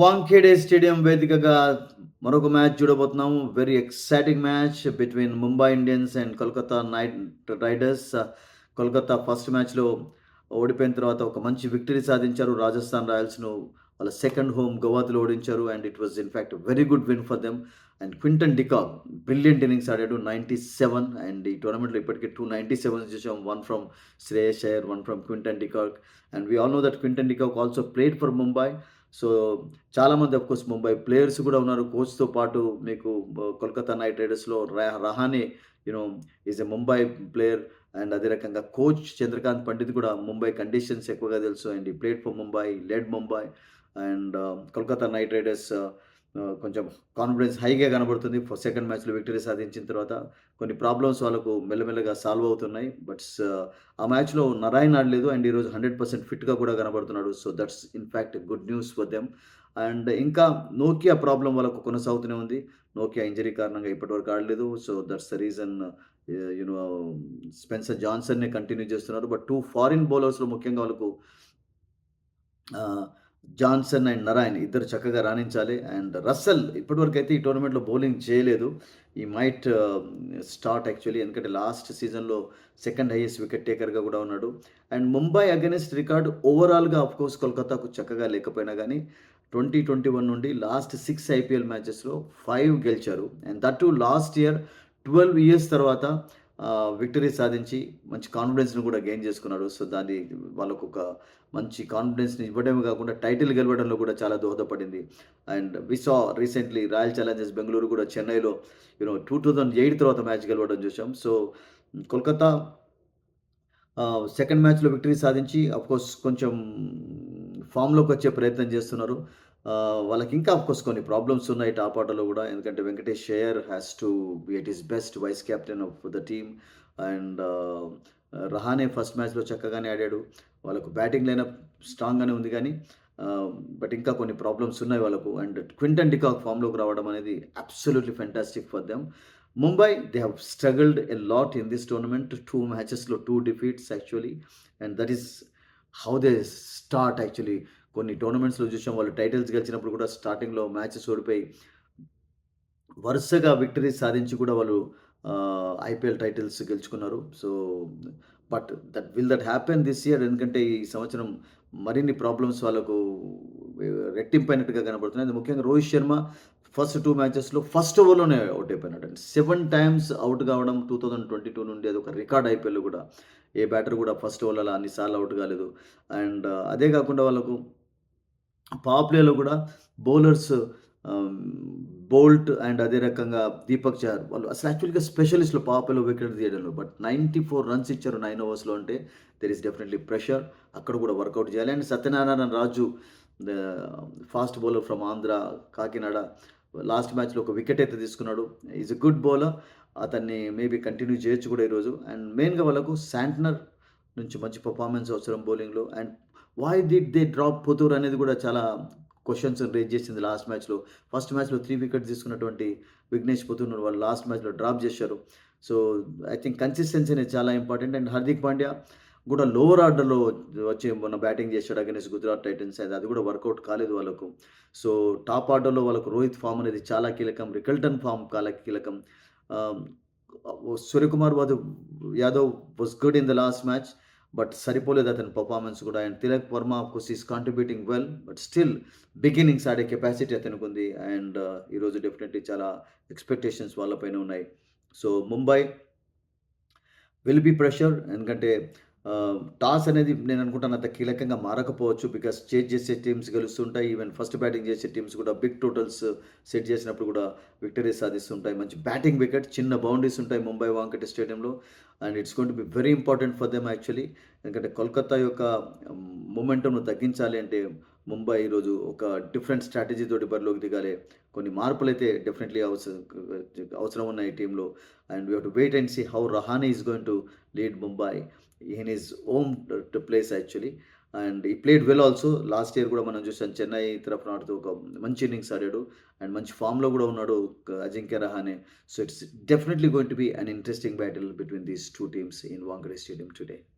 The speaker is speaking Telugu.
వాంఖేడే స్టేడియం వేదికగా మరొక మ్యాచ్ చూడబోతున్నాము. Very exciting match between Mumbai Indians and Kolkata Knight Riders Kolkata first మ్యాచ్లో ఓడిపోయిన తర్వాత ఒక మంచి విక్టరీ సాధించారు. రాజస్థాన్ రాయల్స్ను వాళ్ళ సెకండ్ హోమ్ గోవాతిలో ఓడించారు. And it was in fact very good win for them and Quinton de Kock brilliant innings ఆడాడు. నైంటీ సెవెన్ అండ్ ఈ టోర్నమెంట్లో ఇప్పటికే టూ నైంటీ సెవెన్స్ చూసాం one from Shreyas Iyer one from Quinton de Kock and we all know that Quinton de Kock also played for Mumbai so చాలామంది అఫ్కోర్స్ ముంబై ప్లేయర్స్ కూడా ఉన్నారు. కోచ్తో పాటు మీకు Kolkata Knight రైడర్స్లో Rahane you know is a Mumbai player and అదే రకంగా కోచ్ చంద్రకాంత్ పండిత్ కూడా ముంబై కండిషన్స్ ఎక్కువగా తెలుసు. And he played for Mumbai led Mumbai and Kolkata Knight Riders uh, కొంచెం కాన్ఫిడెన్స్ హైగా కనబడుతుంది. ఫస్ట్ సెకండ్ మ్యాచ్లో విక్టరీ సాధించిన తర్వాత కొన్ని ప్రాబ్లమ్స్ వాళ్ళకు మెల్లమెల్లగా సాల్వ్ అవుతున్నాయి. బట్ uh, ఆ మ్యాచ్లో నారాయణ ఆడలేదు అండ్ ఈరోజు హండ్రెడ్ పర్సెంట్ ఫిట్గా కూడా కనబడుతున్నాడు. So that's in fact good news for them and ఇంకా నోకియా ప్రాబ్లం వాళ్ళకు కొనసాగుతూనే ఉంది. నోకియా ఇంజరీ కారణంగా ఇప్పటివరకు ఆడలేదు. So that's the reason you know Spencer జాన్సన్నే continue చేస్తున్నారు. బట్ టూ ఫారిన్ బౌలర్స్లో ముఖ్యంగా వాళ్ళకు uh, జాన్సన్ అండ్ నరాయన్ ఇద్దరు చక్కగా రాణించాలి. అండ్ రస్సెల్ ఇప్పటివరకు అయితే ఈ టోర్నమెంట్లో బౌలింగ్ చేయలేదు. ఈ మైట్ స్టార్ట్ యాక్చువల్లీ ఎందుకంటే లాస్ట్ సీజన్లో సెకండ్ హైయెస్ట్ వికెట్ టేకర్గా కూడా ఉన్నాడు. అండ్ ముంబై అగెనిస్ట్ రికార్డు ఓవరాల్గా కోర్స్ కోల్కతాకు చక్కగా లేకపోయినా కానీ ట్వంటీ ట్వంటీ వన్ నుండి లాస్ట్ సిక్స్ ఐపీఎల్ మ్యాచెస్లో ఫైవ్ గెలిచారు. And that too last year twelve years తర్వాత విక్టరీ సాధించి మంచి కాన్ఫిడెన్స్ని కూడా గెయిన్ చేసుకున్నాడు సో దాన్ని వాళ్ళకు ఒక మంచి కాన్ఫిడెన్స్ని ఇవ్వడమే కాకుండా టైటిల్ గెలవడంలో కూడా చాలా దోహదపడింది. And we saw recently Royal Challengers Bengaluru కూడా చెన్నైలో you know two thousand eight తర్వాత మ్యాచ్ గెలవడం చూసాం సో కోల్కతా సెకండ్ మ్యాచ్లో విక్టరీ సాధించి అఫ్కోర్స్ కొంచెం ఫామ్లోకి వచ్చే ప్రయత్నం చేస్తున్నారు. వాళ్ళకి ఇంకా అఫ్కోర్స్ కొన్ని ప్రాబ్లమ్స్ ఉన్నాయి టాప్ ఆటలో కూడా. ఎందుకంటే Venkatesh Iyer has to be at his best vice captain of the team and Rahane first మ్యాచ్లో చక్కగానే ఆడాడు. వాళ్ళకు బ్యాటింగ్ లైనప్ స్ట్రాంగ్గానే ఉంది కానీ బట్ ఇంకా కొన్ని ప్రాబ్లమ్స్ ఉన్నాయి వాళ్ళకు. అండ్ క్వింటన్ డికాక్ ఫామ్లోకి రావడం అనేది absolutely fantastic for them Mumbai they have struggled a lot in this tournament two మ్యాచెస్లో two defeats actually and that is how they start actually కొన్ని టోర్నమెంట్స్లో చూసాం వాళ్ళు టైటిల్స్ గెలిచినప్పుడు కూడా స్టార్టింగ్లో మ్యాచెస్ ఓడిపోయి వరుసగా విక్టరీస్ సాధించి కూడా వాళ్ళు ఐపీఎల్ టైటిల్స్ గెలుచుకున్నారు. So but that will that happen this year ఎందుకంటే ఈ సంవత్సరం మరిన్ని ప్రాబ్లమ్స్ వాళ్ళకు రెట్టింపైనట్టుగా కనబడుతున్నాయి. ముఖ్యంగా రోహిత్ శర్మ ఫస్ట్ టూ మ్యాచెస్లో ఫస్ట్ ఓవర్లోనే అవుట్ అయిపోయినాడు. అండి సెవెన్ టైమ్స్ అవుట్ కావడం టూ థౌజండ్ ట్వంటీ టూ నుండి అది ఒక రికార్డ్ ఐపీఎల్ కూడా. ఏ బ్యాటర్ కూడా ఫస్ట్ ఓవర్లో అన్నిసార్లు అవుట్ కాలేదు. అండ్ అదే కాకుండా వాళ్ళకు పవర్ ప్లేలో కూడా బౌలర్స్ బోల్ట్ అండ్ అదే రకంగా దీపక్ చార్ వాళ్ళు అసలు యాక్చువల్గా స్పెషలిస్ట్లు పవర్ వికెట్ తీయడంలో. బట్ నైంటీ ఫోర్ రన్స్ ఇచ్చారు నైన్ ఓవర్స్లో అంటే దెర్ ఈస్ డెఫినెట్లీ ప్రెషర్ అక్కడ కూడా వర్కౌట్ చేయాలి. And Satyanarayana Raju fast bowler from Andhra Kakinada last మ్యాచ్లో ఒక వికెట్ అయితే తీసుకున్నాడు. ఈజ్ ఎ గుడ్ బౌలర్ అతన్ని మేబీ కంటిన్యూ చేయొచ్చు కూడా ఈరోజు. అండ్ మెయిన్గా వాళ్ళకు శాంట్నర్ నుంచి మంచి పర్ఫార్మెన్స్ అవసరం బౌలింగ్లో. And why did they drop Puthur అనేది కూడా చాలా క్వశ్చన్స్ రేజ్ చేసింది లాస్ట్ మ్యాచ్లో ఫస్ట్ మ్యాచ్లో త్రీ వికెట్స్ తీసుకున్నటువంటి విఘ్నేష్ పుతూర్ వాళ్ళు లాస్ట్ మ్యాచ్లో డ్రాప్ చేశారు. సో ఐ థింక్ కన్సిస్టెన్సీ అనేది చాలా ఇంపార్టెంట్ అండ్ హార్దిక్ పాండ్యా కూడా లోవర్ ఆర్డర్లో వచ్చి మొన్న బ్యాటింగ్ చేశాడు అగెన్స్ట్ గుజరాత్ టైటన్స్ అది అది కూడా వర్కౌట్ కాలేదు వాళ్ళకు. సో టాప్ ఆర్డర్లో వాళ్ళకు రోహిత్ ఫామ్ అనేది చాలా కీలకం. రికల్టన్ ఫామ్ చాలా కీలకం. Suryakumar వాదు Yadav was good in the last match but సరిపోలేదు అతని పర్ఫార్మెన్స్ కూడా. And Tilak Varma course is contributing well but still big innings ఆడే కెపాసిటీ అతనికి ఉంది. అండ్ ఈరోజు డెఫినెట్లీ చాలా ఎక్స్పెక్టేషన్స్ వాళ్ళపైన ఉన్నాయి. So Mumbai will be pressure ఎందుకంటే టాస్ అనేది నేను అనుకుంటాను అంత కీలకంగా మారకపోవచ్చు బికాస్ చేజ్ చేసే టీమ్స్ గెలుస్తుంటాయి. ఈవెన్ ఫస్ట్ బ్యాటింగ్ చేసే టీమ్స్ కూడా బిగ్ టోటల్స్ సెట్ చేసినప్పుడు కూడా విక్టరీ సాధిస్తుంటాయి. మంచి బ్యాటింగ్ వికెట్ చిన్న బౌండరీస్ ఉంటాయి ముంబై వాంకటే స్టేడియంలో and it's going to be very important for them actually ఎందుకంటే కోల్కతా యొక్క మూమెంటమ్ను తగ్గించాలి అంటే ముంబై ఈరోజు ఒక డిఫరెంట్ స్ట్రాటజీ తోటి బరిలోకి దిగాలి. కొన్ని మార్పులు అయితే డెఫినెట్లీ అవసరం అవసరం ఉన్నాయి ఈ టీంలో and we to wait and see how Rahane is going to lead Mumbai in is home to places actually and he played well also last year కూడా మనం చూసాం చెన్నై తరఫున ఆడుతూ ఒక మంచి ఇన్నింగ్స్ ఆడాడు. అండ్ మంచి ఫామ్లో కూడా ఉన్నాడు Ajinkya Rahane. So it's definitely going to be an interesting battle between these two teams in Wankhede stadium today